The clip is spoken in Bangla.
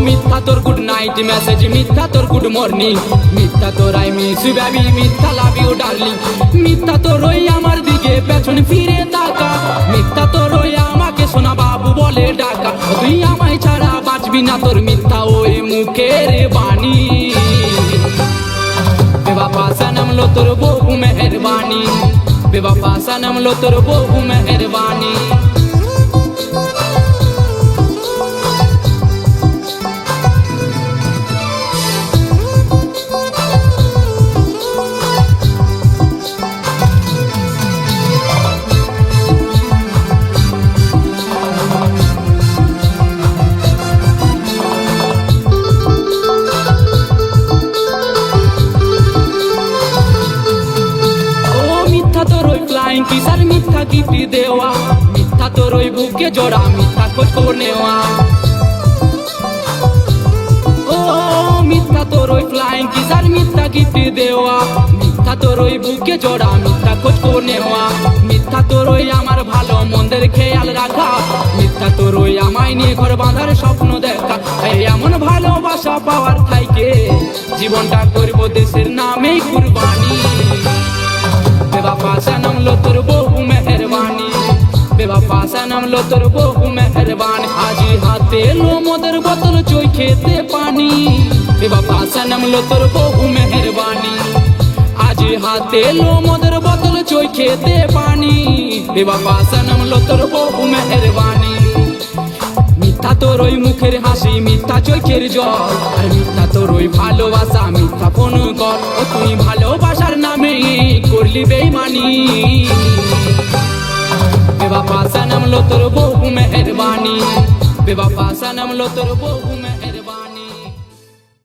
মিথ্যা তোর গুড নাইট মেসেজ মিথ্যা তোর গুড মর্নিং মিথ্যা তোর আই মিস ইউ বেবি মিথ্যা লাভ ইউ ডার্লিং আমার দিকে পেছন ফিরে তাকা। মিথ্যা তোর ওই আমাকে সোনা বাবু বলে ডাকা। তুই আমায় ছাড়া বাঁচবি না তোর মিথ্যা ওই মুখের বাণী बेवफा सनम लो तोर बहु मेहरबानी बेवफा सनम लो तोर बहु मेहरबानी কিসার মিথ্যা গিফট দেওয়া, মিথ্যা তোর ওই বুকে জোড়া, মিথ্যা খোঁজ নেওয়া। ও, মিথ্যা ফ্লাইং দেওয়া নেওয়া। মিথ্যা আমার ভালো মন্দের খেয়াল রাখা, মিথ্যা আমায় নিয়ে ঘর বাঁধার স্বপ্ন এমন থাইকে জীবনটা করব দেশের নামেই কুরবানি থামলো তোর বহু মেহরবান। হাজি হাতে লো মদের বোতল, চই খেতে পানি। রে বাবা সানামলো তোর বহু মেহরবানি। আজি হাতে লো মদের বোতল, চই খেতে পানি। রে বাবা সানামলো তোর বহু মেহরবানি। মিথ্যা তোর ওই মুখের হাসি, মিথ্যা চোখের জল। আর মিথ্যা তোর ওই ভালোবাসা, মিথ্যা ফোন কর তুই ভালোবাসার নামে করলি বেইমানি। সনম লো তোর বহু মেহরবানি বেবাপা